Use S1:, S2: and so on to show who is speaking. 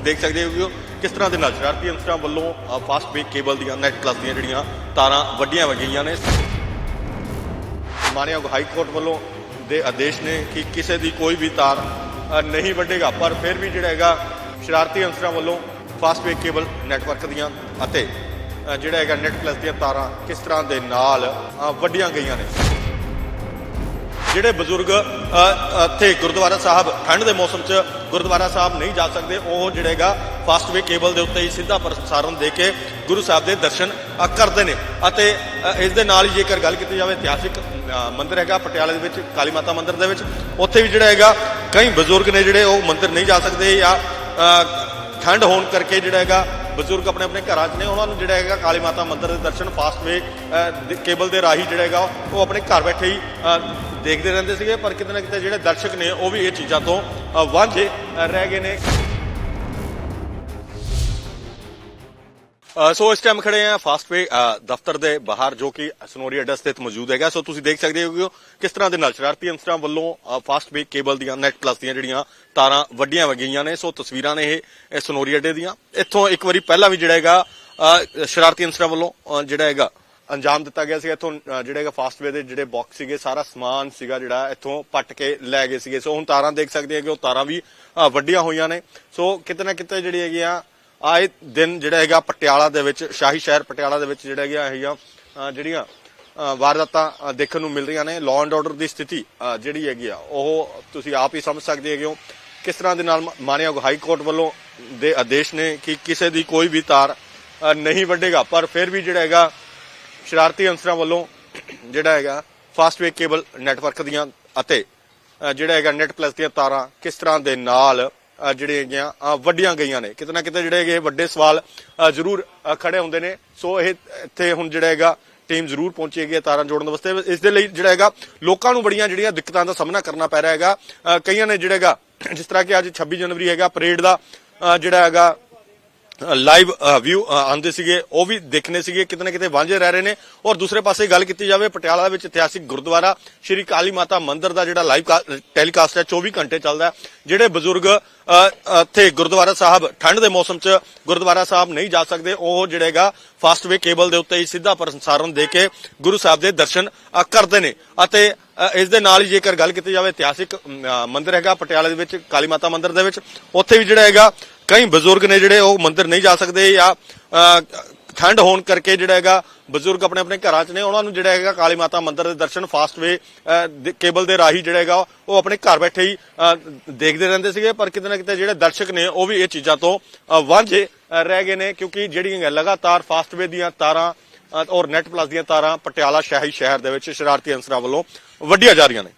S1: ਤੁਸੀਂ ਦੇਖ ਸਕਦੇ ਹੋ ਕਿ ਕਿਸ ਤਰ੍ਹਾਂ ਦੇ ਨਾਲ ਸ਼ਰਾਰਤੀ ਅਨਸਰਾਂ ਵੱਲੋਂ ਫਾਸਟ ਵੇ ਕੇਬਲ ਦੀਆਂ ਨੈਟ ਪਲੱਸ ਦੀਆਂ ਜਿਹੜੀਆਂ ਤਾਰਾਂ ਵੱਡੀਆਂ ਵਗਈਆਂ ਨੇ। ਮਾਨਯੋਗ ਹਾਈ ਕੋਰਟ ਵੱਲੋਂ ਦੇ ਆਦੇਸ਼ ਨੇ ਕਿ ਕਿਸੇ ਦੀ ਕੋਈ ਵੀ ਤਾਰ ਨਹੀਂ ਵੱਢੇਗਾ ਪਰ ਫਿਰ ਵੀ ਜਿਹੜਾ ਹੈਗਾ ਸ਼ਰਾਰਤੀ ਅਨਸਰਾਂ ਵੱਲੋਂ ਫਾਸਟ ਵੇ ਕੇਬਲ ਨੈਟਵਰਕ ਦੀਆਂ ਅਤੇ ਜਿਹੜਾ ਹੈਗਾ ਨੈਟ ਪਲੱਸ ਦੀਆਂ ਤਾਰਾਂ ਕਿਸ ਤਰ੍ਹਾਂ ਦੇ ਨਾਲ ਅ, ਵੱਢੀਆਂ ਗਈਆਂ ਨੇ। ਜਿਹੜੇ ਬਜ਼ੁਰਗ ਇੱਥੇ ਗੁਰਦੁਆਰਾ ਸਾਹਿਬ ਠੰਡ ਦੇ ਮੌਸਮ 'ਚ ਗੁਰਦੁਆਰਾ ਸਾਹਿਬ ਨਹੀਂ ਜਾ ਸਕਦੇ। ਉਹ ਜਿਹੜਾ ਹੈਗਾ ਫਾਸਟ ਵੇ ਕੇਬਲ ਦੇ ਉੱਤੇ ਹੀ ਸਿੱਧਾ ਪ੍ਰਸਾਰਣ ਦੇ ਕੇ ਗੁਰੂ ਸਾਹਿਬ ਦੇ ਦਰਸ਼ਨ ਕਰਦੇ ਨੇ। ਅਤੇ ਇਸ ਦੇ ਨਾਲ ਹੀ ਜੇਕਰ ਗੱਲ ਕੀਤੀ ਜਾਵੇ ਇਤਿਹਾਸਿਕ ਅ, ਮੰਦਿਰ ਹੈਗਾ ਪਟਿਆਲੇ ਦੇ ਵਿੱਚ ਕਾਲੀ ਮਾਤਾ ਮੰਦਿਰ ਦੇ ਵਿੱਚ। ਉੱਥੇ ਵੀ ਜਿਹੜਾ ਹੈਗਾ ਕਈ ਬਜ਼ੁਰਗ ਨੇ ਜਿਹੜੇ ਉਹ ਮੰਦਿਰ ਨਹੀਂ ਜਾ ਸਕਦੇ ਜਾਂ ਠੰਡ ਹੋਣ ਕਰਕੇ ਜਿਹੜਾ ਹੈਗਾ ਬਜ਼ੁਰਗ ਆਪਣੇ ਆਪਣੇ ਘਰਾਂ 'ਚ ਨੇ, ਉਹਨਾਂ ਨੂੰ ਜਿਹੜਾ ਹੈਗਾ ਕਾਲੀ ਮਾਤਾ ਮੰਦਿਰ ਦੇ ਦਰਸ਼ਨ ਫਾਸਟਵੇ ਕੇਬਲ ਦੇ ਰਾਹੀਂ ਜਿਹੜਾ ਹੈਗਾ ਉਹ ਆਪਣੇ ਘਰ ਬੈਠੇ ਹੀ ਦੇਖਦੇ ਰਹਿੰਦੇ ਸੀਗੇ, ਪਰ ਕਿਤੇ ਨਾ ਕਿਤੇ ਜਿਹੜੇ ਦਰਸ਼ਕ ਨੇ ਉਹ ਵੀ ਇਹ ਚੀਜ਼ਾਂ ਤੋਂ ਵਾਂਝੇ ਰਹਿ ਗਏ ਨੇ। ਸੋ ਇਸ ਟਾਈਮ ਖੜੇ ਆ ਫਾਸਟਵੇ ਦਫ਼ਤਰ ਦੇ ਬਾਹਰ, ਜੋ ਕਿ ਸਨੋਰੀ ਅੱਡਾ ਸਥਿਤ ਮੌਜੂਦ ਹੈਗਾ। ਸੋ ਤੁਸੀਂ ਦੇਖ ਸਕਦੇ ਹੋ ਕਿ ਕਿਸ ਤਰ੍ਹਾਂ ਦੇ ਨਾਲ ਸ਼ਰਾਰਤੀ ਅੰਸਰਾਂ ਵੱਲੋਂ ਫਾਸਟਵੇ ਕੇਬਲ ਦੀਆਂ ਨੈਟ ਪਲੱਸ ਦੀਆਂ ਜਿਹੜੀਆਂ ਤਾਰਾਂ ਵੱਡੀਆਂ ਵਗਈਆਂ ਨੇ, ਸੋ ਤਸਵੀਰਾਂ ਨੇ ਇਹ ਸਨੋਰੀ ਅੱਡੇ ਦੀਆਂ। ਇੱਥੋਂ ਇੱਕ ਵਾਰੀ ਪਹਿਲਾਂ ਵੀ ਜਿਹੜਾ ਹੈਗਾ ਸ਼ਰਾਰਤੀ ਅੰਸਰਾਂ ਵੱਲੋਂ ਜਿਹੜਾ ਹੈਗਾ, ਅੰਜਾਮ ਦਿੱਤਾ ਗਿਆ ਸੀਗਾ। ਇੱਥੋਂ ਜਿਹੜਾ ਹੈਗਾ ਫਾਸਟਵੇ ਦੇ ਜਿਹੜੇ ਬਾਕਸ ਸੀਗੇ, ਸਾਰਾ ਸਮਾਨ ਸੀਗਾ ਜਿਹੜਾ ਇੱਥੋਂ ਪੱਟ ਕੇ ਲੈ ਗਏ ਸੀਗੇ। ਸੋ ਹੁਣ ਤਾਰਾਂ ਦੇਖ ਸਕਦੇ ਆ ਕਿ ਉਹ ਤਾਰਾਂ ਵੀ ਵੱਡੀਆਂ ਹੋਈਆਂ ਨੇ। ਸੋ ਕਿਤੇ ਨਾ ਕਿਤੇ ਜਿਹੜੀ ਹੈਗੀਆਂ ਆਏ ਦਿਨ ਜਿਹੜਾ ਹੈਗਾ ਪਟਿਆਲਾ ਦੇ ਵਿੱਚ, ਸ਼ਾਹੀ ਸ਼ਹਿਰ ਪਟਿਆਲਾ ਦੇ ਵਿੱਚ ਜਿਹੜਾ ਹੈਗਾ ਹੈਗੀਆਂ ਜਿਹੜੀਆਂ ਵਾਰਦਾਤਾਂ ਦੇਖਣ ਨੂੰ ਮਿਲ ਰਹੀਆਂ ਨੇ। ਲਾਅ ਐਂਡ ਆਰਡਰ ਦੀ ਸਥਿਤੀ ਜਿਹੜੀ ਹੈਗੀ ਆ, ਉਹ ਤੁਸੀਂ ਆਪ ਹੀ ਸਮਝ ਸਕਦੇ ਹੈਗੇ ਹੋ। ਕਿਸ ਤਰ੍ਹਾਂ ਦੇ ਨਾਲ ਮਾਨਯੋਗ ਹਾਈ ਕੋਰਟ ਵੱਲੋਂ ਦੇ ਆਦੇਸ਼ ਨੇ ਕਿ ਕਿਸੇ ਦੀ ਕੋਈ ਵੀ ਤਾਰ ਨਹੀਂ ਵੱਢੇਗਾ। ਪਰ ਫਿਰ ਵੀ ਜਿਹੜਾ ਹੈਗਾ, ਸ਼ਰਾਰਤੀ ਅੰਸਰਾਂ ਵੱਲੋਂ ਜਿਹੜਾ ਹੈਗਾ, ਫਾਸਟ ਵੇ ਕੇਬਲ ਨੈਟਵਰਕ ਦੀਆਂ ਅਤੇ ਜਿਹੜਾ ਹੈਗਾ ਨੈਟ ਪਲੱਸ ਦੀਆਂ ਤਾਰਾਂ ਕਿਸ ਤਰ੍ਹਾਂ ਦੇ ਨਾਲ ਜਿਹੜੇ ਹੈਗੀਆਂ ਅ, ਵੱਡੀਆਂ ਗਈਆਂ ਨੇ। ਕਿਤੇ ਨਾ ਕਿਤੇ ਜਿਹੜੇ ਹੈਗੇ ਵੱਡੇ ਸਵਾਲ ਜ਼ਰੂਰ ਖੜੇ ਹੁੰਦੇ ਨੇ। ਸੋ ਇਹ ਇੱਥੇ ਹੁਣ ਜਿਹੜਾ ਹੈਗਾ ਟੀਮ ਜ਼ਰੂਰ ਪਹੁੰਚੀ ਹੈਗੀ ਹੈ ਤਾਰਾਂ ਜੋੜਨ ਵਾਸਤੇ। ਇਸ ਦੇ ਲਈ ਜਿਹੜਾ ਹੈਗਾ ਲੋਕਾਂ ਨੂੰ ਬੜੀਆਂ ਜਿਹੜੀਆਂ ਦਿੱਕਤਾਂ ਦਾ ਸਾਹਮਣਾ ਕਰਨਾ ਪੈ ਰਿਹਾ ਹੈਗਾ। ਕਈਆਂ ਨੇ ਜਿਹੜਾ ਹੈਗਾ ਜਿਸ ਤਰ੍ਹਾਂ ਕਿ ਅੱਜ 26 ਜਨਵਰੀ ਹੈਗਾ ਪਰੇਡ ਦਾ ਜਿਹੜਾ ਹੈਗਾ ਲਾਈਵ ਵਿਊ ਆਉਂਦੇ ਸੀਗੇ ਉਹ ਵੀ ਦੇਖਣੇ ਸੀਗੇ ਕਿਤੇ ਨਾ ਕਿਤੇ ਵਾਂਝੇ ਰਹਿ ਰਹੇ ਨੇ। ਔਰ ਦੂਸਰੇ ਪਾਸੇ ਗੱਲ ਕੀਤੀ ਜਾਵੇ ਪਟਿਆਲਾ ਵਿੱਚ ਇਤਿਹਾਸਿਕ ਗੁਰਦੁਆਰਾ ਸ਼੍ਰੀ ਕਾਲੀ ਮਾਤਾ ਮੰਦਿਰ ਦਾ ਜਿਹੜਾ ਲਾਈਵ ਟੈਲੀਕਾਸਟ ਹੈ 24 ਘੰਟੇ ਚੱਲਦਾ ਜਿਹੜੇ ਬਜ਼ੁਰਗ ਇੱਥੇ ਗੁਰਦੁਆਰਾ ਸਾਹਿਬ ਠੰਡ ਦੇ ਮੌਸਮ 'ਚ ਗੁਰਦੁਆਰਾ ਸਾਹਿਬ ਨਹੀਂ ਜਾ ਸਕਦੇ ਉਹ ਜਿਹੜਾ ਹੈਗਾ ਫਾਸਟ ਕੇਬਲ ਦੇ ਉੱਤੇ ਹੀ ਸਿੱਧਾ ਪ੍ਰਸਾਰਣ ਦੇ ਕੇ ਗੁਰੂ ਸਾਹਿਬ ਦੇ ਦਰਸ਼ਨ ਕਰਦੇ ਨੇ। ਅਤੇ ਇਸ ਦੇ ਨਾਲ ਹੀ ਜੇਕਰ ਗੱਲ ਕੀਤੀ ਜਾਵੇ ਇਤਿਹਾਸਿਕ ਅ, ਮੰਦਿਰ ਹੈਗਾ ਪਟਿਆਲੇ ਦੇ ਵਿੱਚ ਕਾਲੀ ਮਾਤਾ ਮੰਦਿਰ ਦੇ ਵਿੱਚ ਉੱਥੇ ਵੀ ਜਿਹੜਾ ਹੈਗਾ ਕਈ ਬਜ਼ੁਰਗ ਨੇ ਜਿਹੜੇ ਉਹ ਮੰਦਿਰ ਨਹੀਂ ਜਾ ਸਕਦੇ ਜਾਂ ਠੰਡ ਹੋਣ ਕਰਕੇ ਜਿਹੜਾ ਹੈਗਾ, ਬਜ਼ੁਰਗ ਆਪਣੇ ਆਪਣੇ ਘਰਾਂ 'ਚ ਨੇ, ਉਹਨਾਂ ਨੂੰ ਜਿਹੜਾ ਹੈਗਾ ਕਾਲੀ ਮਾਤਾ ਮੰਦਿਰ ਦੇ ਦਰਸ਼ਨ ਫਾਸਟ ਵੇ ਕੇਬਲ ਦੇ ਰਾਹੀਂ ਜਿਹੜਾ ਹੈਗਾ, ਉਹ ਆਪਣੇ ਘਰ ਬੈਠੇ ਹੀ ਦੇਖਦੇ ਰਹਿੰਦੇ ਸੀਗੇ, ਪਰ ਕਿਤੇ ਨਾ ਕਿਤੇ ਜਿਹੜੇ ਦਰਸ਼ਕ ਨੇ, ਉਹ ਵੀ ਇਹ ਚੀਜ਼ਾਂ ਤੋਂ ਵਾਂਝੇ ਰਹਿ ਗਏ ਨੇ, ਕਿਉਂਕਿ ਜਿਹੜੀਆਂ ਲਗਾਤਾਰ ਫਾਸਟ ਵੇ ਦੀਆਂ ਤਾਰਾਂ ਔਰ ਨੈਟ ਪਲੱਸ ਦੀਆਂ ਤਾਰਾਂ ਪਟਿਆਲਾ ਸ਼ਾਹੀ ਸ਼ਹਿਰ ਦੇ ਵਿੱਚ ਸ਼ਰਾਰਤੀ ਅੰਸਰਾਂ ਵੱਲੋਂ ਵੱਡੀਆਂ ਜਾ ਰਹੀਆਂ ਨੇ।